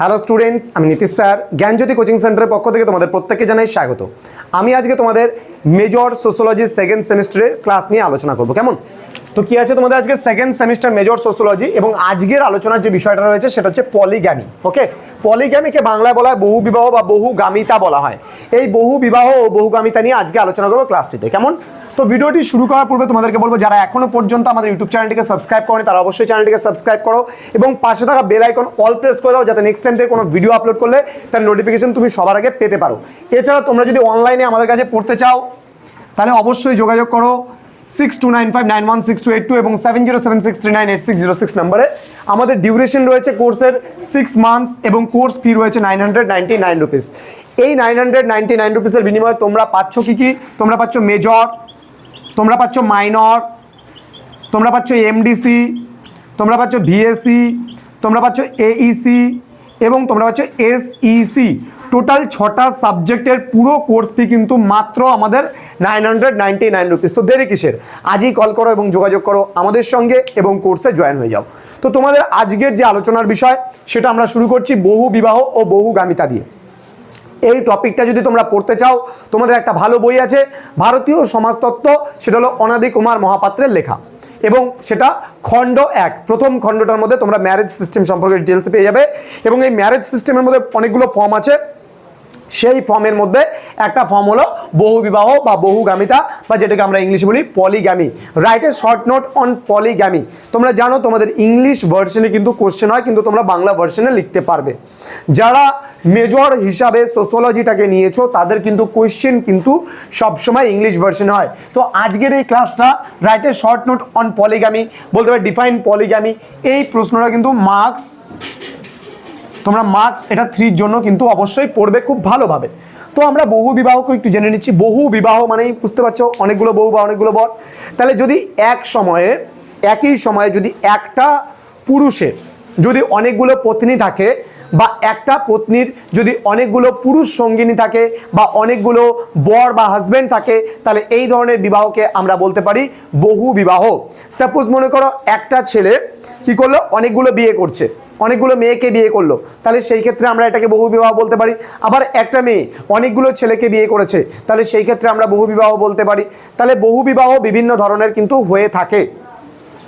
Hello students আমি Nitish sir জ্ঞানজ্যোতি coaching সেন্টারের পক্ষ থেকে তোমাদের প্রত্যেককে জানাই স্বাগত। আমি আজকে তোমাদের মেজর সোশ্যোলজি সেকেন্ড সেমিস্টারের ক্লাস নিয়ে আলোচনা করব। কেমন? তো কি আছে তোমাদের আজকে সেকেন্ড সেমিস্টার মেজর সোশ্যোলজি এবং আজকের আলোচনার যে বিষয়টা রয়েছে সেটা হচ্ছে পলিগ্যামি ওকে পলিগ্যামিকে বাংলায় বলা হয় বহু বিবাহ বা বহুগামিতা বলা হয়। এই বহু বিবাহ ও বহুগামিতা নিয়ে আজকে আলোচনা করব ক্লাসটিতে কেমন? তো ভিডিওটি শুরু করার পূর্বে তোমাদেরকে বলব, যারা এখনও পর্যন্ত আমাদের ইউটিউব চ্যানেলটিকে সাবস্ক্রাইব করেনি, তারা অবশ্যই চ্যানেলটিকে সাবস্ক্রাইব করো এবং পাশে থাকা বেল আইকন অল প্রেস করে দাও, যাতে নেক্সট টাইম থেকে কোনো ভিডিও আপলোড করলে তার নোটিফিকেশন তুমি সবার আগে পেতে পারো। এছাড়া তোমরা যদি অনলাইনে আমাদের কাছে পড়তে চাও, তাহলে অবশ্যই যোগাযোগ করো six two nine five nine one six two eight two এবং seven zero seven six three nine eight six zero six নাম্বারে। আমাদের ডিউরেশন রয়েছে কোর্সের সিক্স মান্থস এবং কোর্স ফি রয়েছে nine hundred ninety nine rupees এই নাইন হান্ড্রেড নাইনটি নাইন রুপিসের বিনিময়ে তোমরা পাচ্ছ কি কি? তোমরা পাচ্ছ মেজর তোমরা পাচ্ছ মাইনর, তোমরা পাচ্ছ এমডিসি, তোমরা পাচ্ছ ভিএসসি তোমরা পাচ্ছ এইসি এবং তোমরা পাচ্ছ এসইসি। টোটাল ছটা সাবজেক্টের পুরো কোর্স ফি কিন্তু মাত্র আমাদের nine hundred ninety nine rupees তো দেরি কিসের? আজই কল করো এবং যোগাযোগ করো আমাদের সঙ্গে এবং কোর্সে জয়েন হয়ে যাও। তো তোমাদের আজকের যে আলোচনার বিষয়, সেটা আমরা শুরু করছি বহু বিবাহ ও বহুগামিতা দিয়ে। এই টপিকটা যদি তোমরা পড়তে চাও, তোমাদের একটা ভালো বই আছে, ভারতীয় সমাজতত্ত্ব, সেটা হলো অনাদি কুমার মহাপাত্রের লেখা। এবং সেটা খণ্ড এক, প্রথম খণ্ডটার মধ্যে তোমরা ম্যারেজ সিস্টেম সম্পর্কে ডিটেলস পেয়ে যাবে। এবং এই ম্যারেজ সিস্টেমের মধ্যে অনেকগুলো ফর্ম আছে। সেই ফর্মের মধ্যে একটা ফর্ম হলো বহু বিবাহ বা বহুগামিতা, বা যেটাকে আমরা ইংলিশে বলি polygamy write a short note on polygamy তোমরা জানো, তোমাদের ইংলিশ ভার্সনে কিন্তু কোশ্চেন হয়, কিন্তু তোমরা বাংলা ভার্সনে লিখতে পারবে। যারা মেজর হিসাবে সোশ্যোলজিটাকে নিয়েছো, তাদের কিন্তু কোয়েশ্চেন কিন্তু সবসময় ইংলিশ ভার্সনে হয়। তো আজকের এই ক্লাসটা write a short note on polygamy বলতে পারে ডিফাইন পলিগামি এই প্রশ্নটা কিন্তু মার্কস তোমরা মার্কস এটা থ্রির জন্য কিন্তু অবশ্যই পড়বে খুব ভালোভাবে। তো আমরা বহু বিবাহকে একটু জেনে নিচ্ছি। বহু বিবাহ মানেই বুঝতে পারছ, অনেকগুলো বহু বা অনেকগুলো বর। তাহলে যদি এক সময়ে, একই সময়ে যদি একটা পুরুষের যদি অনেকগুলো পত্নী থাকে বা একটা পত্নীর যদি অনেকগুলো পুরুষ সঙ্গিনী থাকে বা অনেকগুলো বর বা হাজব্যান্ড থাকে, তাহলে এই ধরনের বিবাহকে আমরা বলতে পারি বহু বিবাহ। সাপোজ মনে করো একটা ছেলে কি করল? অনেকগুলো বিয়ে করছে, অনেকগুলো মেয়েকে বিয়ে করল। তাহলে সেই ক্ষেত্রে আমরা এটাকে বহু বিবাহ বলতে পারি। আবার একটা মেয়ে অনেকগুলো ছেলেকে বিয়ে করেছে, তাহলে সেই ক্ষেত্রে আমরা বহু বিবাহ বলতে পারি। তাহলে বহু বিবাহ বিভিন্ন ধরনের কিন্তু হয়ে থাকে।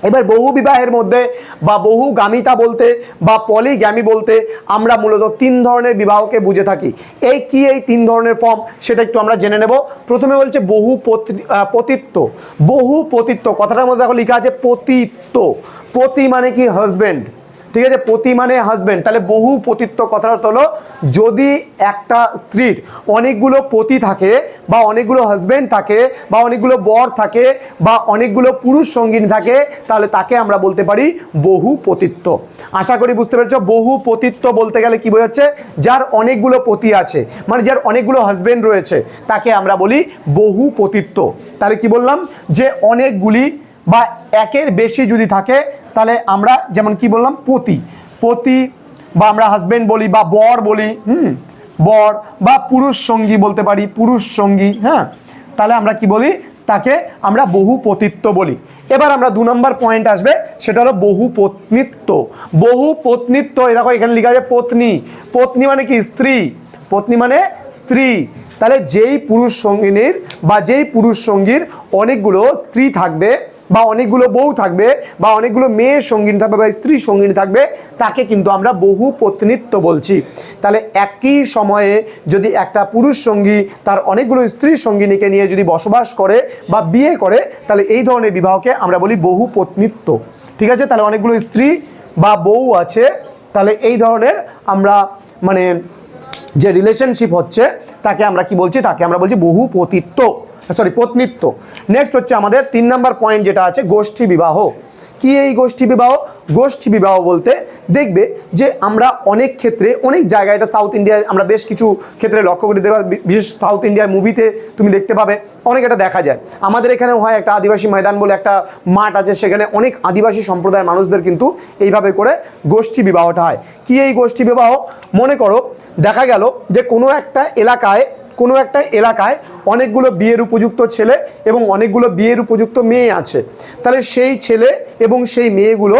এবার বহু বিবাহের মধ্যে বা বহু গামিতা বলতে বা পলিগ্যামি বলতে আমরা মূলত তিন ধরনের বিবাহকে বুঝে থাকি। এই কি এই তিন ধরনের ফর্ম সেটা একটু আমরা জেনে নেব। প্রথমে বলছে বহু পতি- পতিত্ব। বহু পতিত্ব। কথাটার মধ্যে দেখো লেখা আছে পতিত্ব। পতি মানে কি? হাজবেন্ড ঠিক আছে, পতি মানে হাজব্যান্ড তাহলে বহু পতিত্ব কথার অর্থ হলো, যদি একটা স্ত্রীর অনেকগুলো পতি থাকে, বা অনেকগুলো হাজব্যান্ড থাকে, বা অনেকগুলো বর থাকে, বা অনেকগুলো পুরুষ সঙ্গিনী থাকে, তাহলে তাকে আমরা বলতে পারি বহু পতিত্ব। আশা করি বুঝতে পেরেছ, বহু পতিত্ব বলতে গেলে কি বোঝাচ্ছে, যার অনেকগুলো পতি আছে মানে যার অনেকগুলো হাজব্যান্ড রয়েছে, তাকে আমরা বলি বহু পতিত্ব। তাহলে কি বললাম, যে অনেকগুলি বা একের বেশি যদি থাকে, তাহলে আমরা যেমন কি বললাম, পতি। পতি বা আমরা হাজবেন্ড বলি বা বর বলি, হুম? বর বা পুরুষ সঙ্গী বলতে পারি, পুরুষ সঙ্গী হ্যাঁ? তাহলে আমরা কি বলি, তাকে আমরা বহু পতিত্ব বলি। এবার আমরা দু নম্বর পয়েন্ট আসবে, সেটা হলো বহু পত্নিত্ব। বহু পত্নিত্ব দেখো এখানে লেখা আছে পত্নী। পত্নী মানে কি? স্ত্রী। পত্নী মানে স্ত্রী। তাহলে যেই পুরুষ সঙ্গিনীর বা যেই পুরুষ সঙ্গীর অনেকগুলো স্ত্রী থাকবে বা অনেকগুলো বউ থাকবে বা অনেকগুলো মেয়ের সঙ্গিনী থাকবে বা স্ত্রী সঙ্গিনী থাকবে, তাকে কিন্তু আমরা বহু পত্নিত্ব বলছি। তাহলে একই সময়ে যদি একটা পুরুষ সঙ্গী তার অনেকগুলো স্ত্রী সঙ্গিনীকে নিয়ে যদি বসবাস করে বা বিয়ে করে, তাহলে এই ধরনের বিবাহকে আমরা বলি বহু পত্নিত্ব ঠিক আছে? তাহলে অনেকগুলো স্ত্রী বা বউ আছে, তাহলে এই ধরনের আমরা মানে যে রিলেশনশিপ হচ্ছে, তাকে আমরা কি বলছি? তাকে আমরা বলছি বহু পতিত্ব সরি পত্নিত্ব নেক্সট হচ্ছে আমাদের তিন নাম্বার পয়েন্ট যেটা আছে, গোষ্ঠী বিবাহ। কি এই গোষ্ঠী বিবাহ? গোষ্ঠী বিবাহ বলতে দেখবে যে আমরা অনেক ক্ষেত্রে, অনেক জায়গায়, এটা সাউথ ইন্ডিয়ায় আমরা বেশ কিছু ক্ষেত্রে লক্ষ্য করি। দেখবা বিশেষ সাউথ ইন্ডিয়ার মুভিতে তুমি দেখতে পাবে, অনেক এটা দেখা যায়। আমাদের এখানেও হয় একটা আদিবাসী ময়দান বলে একটা মাঠ আছে, সেখানে অনেক আদিবাসী সম্প্রদায়ের মানুষদের কিন্তু এইভাবে করে গোষ্ঠী বিবাহটা হয়। কি এই গোষ্ঠী বিবাহ? মনে করো, দেখা গেল যে কোনো একটা এলাকায় কোনো একটা এলাকায় অনেকগুলো বিয়ের উপযুক্ত ছেলে এবং অনেকগুলো বিয়ের উপযুক্ত মেয়ে আছে। তাহলে সেই ছেলে এবং সেই মেয়েগুলো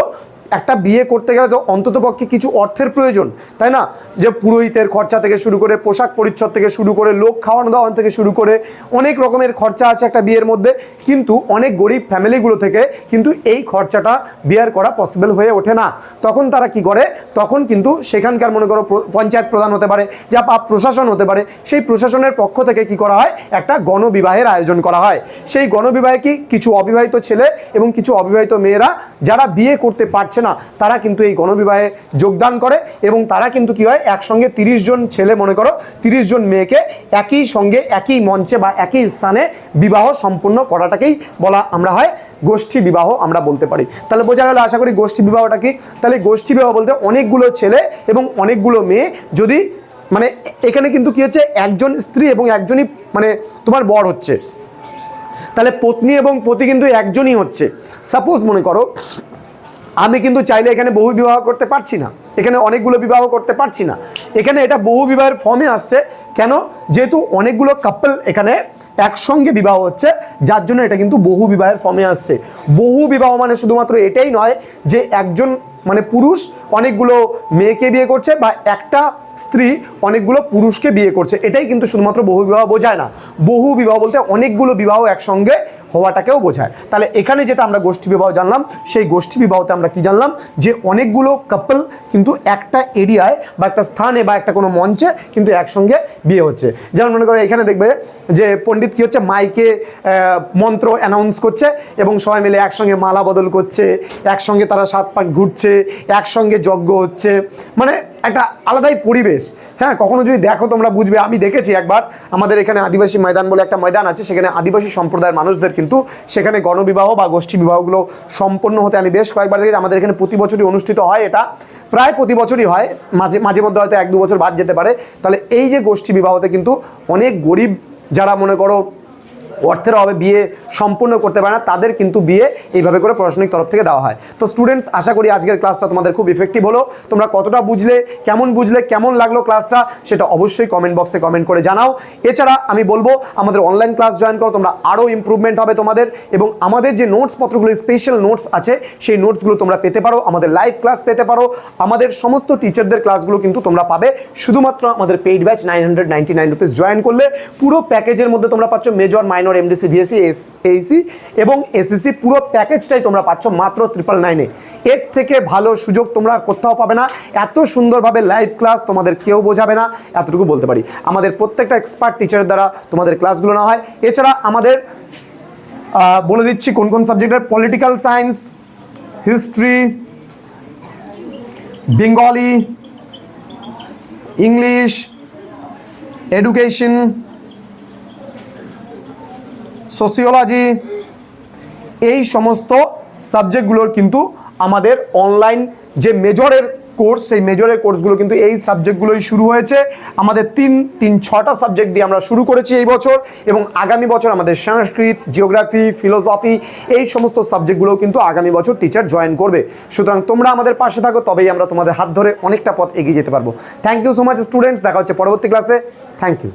একটা বিয়ে করতে গেলে তো অন্তত পক্ষে কিছু অর্থের প্রয়োজন, তাই না? যে পুরোহিতের খরচা থেকে শুরু করে পোশাক পরিচ্ছদ থেকে শুরু করে লোক খাওয়ানো দাওয়ানো থেকে শুরু করে অনেক রকমের খরচা আছে একটা বিয়ের মধ্যে, কিন্তু অনেক গরিব ফ্যামিলিগুলো থেকে কিন্তু এই খরচাটা বিয়ার করা পসিবল হয়ে ওঠে না। তখন তারা কি করে? তখন কিন্তু সেখানকার মনে করো পঞ্চায়েত প্রধান হতে পারে, যা বা প্রশাসন হতে পারে, সেই প্রশাসনের পক্ষ থেকে কি করা হয়? একটা গণবিবাহের আয়োজন করা হয়। সেই গণবিবাহে কি কিছু অবিবাহিত ছেলে এবং কিছু অবিবাহিত মেয়েরা, যারা বিয়ে করতে পারছে না, তারা কিন্তু এই গণবিবাহে যোগদান করে এবং তারা কিন্তু কি হয়, একসঙ্গে তিরিশ জন ছেলে, মনে করো, তিরিশ জন মেয়েকে একই সঙ্গে, একই মঞ্চে বা একই স্থানে বিবাহ সম্পূর্ণ করাটাকেই বলা আমরা হয় গোষ্ঠী বিবাহ আমরা বলতে পারি। তাহলে বোঝা গেল আশা করি গোষ্ঠী বিবাহটা কি? তাহলে গোষ্ঠী বিবাহ বলতে অনেকগুলো ছেলে এবং অনেকগুলো মেয়ে যদি মানে এখানে কিন্তু কি হচ্ছে, একজন স্ত্রী এবং একজনই মানে তোমার বর হচ্ছে। তাহলে পত্নী এবং পতি কিন্তু একজনই হচ্ছে। সাপোজ মনে করো আমি কিন্তু চাইলে এখানে বহু বিবাহ করতে পারছি না। এখানে অনেকগুলো বিবাহ করতে পারছি না। এখানে এটা বহু বিবাহের ফর্মে আসছে। কেন? যেহেতু অনেকগুলো কাপল এখানে একসঙ্গে বিবাহ হচ্ছে, যার জন্য এটা কিন্তু বহু বিবাহের ফর্মে আসছে। বহু বিবাহ মানে শুধুমাত্র এটাই নয় যে একজন মানে পুরুষ অনেকগুলো মেয়েকে বিয়ে করছে বা একটা স্ত্রী অনেকগুলো পুরুষকে বিয়ে করছে। এটাই কিন্তু শুধুমাত্র বহু বিবাহ বোঝায় না। বহু বিবাহ বলতে অনেকগুলো বিবাহ একসঙ্গে হওয়াটাকেও বোঝায়। তাহলে এখানে যেটা আমরা গোষ্ঠী বিবাহ জানলাম, সেই গোষ্ঠী বিবাহতে আমরা কি জানলাম? যে অনেকগুলো কাপল কিন্তু একটা এরিয়ায় বা একটা স্থানে বা একটা কোনো মঞ্চে কিন্তু একসঙ্গে বিয়ে হচ্ছে। যেমন মনে করো এখানে দেখবে যে পণ্ডিত কি হচ্ছে? মাইকে মন্ত্র অ্যানাউন্স করছে এবং সবাই মিলে একসঙ্গে মালা বদল করছে, একসঙ্গে তারা সাত পাক ঘুরছে একসঙ্গে যজ্ঞ হচ্ছে। মানে একটা আলাদাই পরিবেশ। হ্যাঁ কখনো যদি দেখো তোমরা বুঝবে। আমি দেখেছি একবার আমাদের এখানে আদিবাসী ময়দান বলে একটা ময়দান আছে। সেখানে আদিবাসী সম্প্রদায়ের মানুষদের কিন্তু সেখানে গণবিবাহ বা গোষ্ঠী বিবাহগুলো সম্পন্ন হতে আমি বেশ কয়েকবার দেখেছি। আমাদের এখানে প্রতি বছরই অনুষ্ঠিত হয় এটা। প্রায় প্রতি বছরই হয়। মাঝে মাঝে মধ্যে হয়তো এক দু বছর বাদ যেতে পারে। তাহলে এই যে গোষ্ঠী বিবাহতে কিন্তু অনেক গরিব যারা মনে করো অর্থের অভাবে বিয়ে সম্পূর্ণ করতে পারে না, তাদের কিন্তু বিয়ে এইভাবে করে প্রশাসনিক তরফ থেকে দেওয়া হয়। তো স্টুডেন্টস আশা করি আজকের ক্লাসটা তোমাদের খুব ইফেক্টিভ হলো। তোমরা কতটা বুঝলে, কেমন বুঝলে, কেমন লাগল ক্লাসটা সেটা অবশ্যই কমেন্ট বক্সে কমেন্ট করে জানাও। এছাড়া আমি বলব, আমাদের অনলাইন ক্লাস জয়েন করো, তোমরা আরও ইমপ্রুভমেন্ট হবে তোমাদের এবং আমাদের যে নোটস পত্রগুলো স্পেশাল নোটস আছে, সেই নোটসগুলো তোমরা পেতে পারো, আমাদের লাইভ ক্লাস পেতে পারো। আমাদের সমস্ত টিচারদের ক্লাসগুলো কিন্তু তোমরা পাবে। শুধুমাত্র আমাদের paid batch nine hundred ninety nine rupees join করলে পুরো প্যাকেজের মধ্যে তোমরা পাচ্ছ major minor MDC BSC S AEC এবং এসএসসি পুরো প্যাকেজটাই তোমরা পাচ্ছ মাত্র ট্রিপল নাইনে এর থেকে ভালো সুযোগ তোমরা কোথাও পাবে না। এত সুন্দরভাবে লাইভ ক্লাস তোমাদের কেউ বোঝাবে না, এতটুকু বলতে পারি। আমাদের প্রত্যেকটা এক্সপার্ট টিচারের দ্বারা তোমাদের ক্লাসগুলো না হয়। এছাড়া আমাদের বলে দিচ্ছি কোন কোন সাবজেক্টের political science history Bengali English education sociology এই সমস্ত সাবজেক্টগুলোর কিন্তু আমাদের অনলাইন যে মেজরের কোর্স সেই মেজরের কোর্সগুলো কিন্তু এই সাবজেক্টগুলোই শুরু হয়েছে। আমাদের তিন তিন, ছটা সাবজেক্ট দিয়ে আমরা শুরু করেছি এই বছর এবং আগামী বছর আমাদের সংস্কৃত জিওগ্রাফি ফিলোসফি এই সমস্ত সাবজেক্টগুলোও কিন্তু আগামী বছর টিচার জয়েন করবে। সুতরাং তোমরা আমাদের পাশে থাকো, তবেই আমরা তোমাদের হাত ধরে অনেকটা পথ এগিয়ে যেতে পারব। Thank you so much students দেখা হচ্ছে পরবর্তী ক্লাসে থ্যাংক ইউ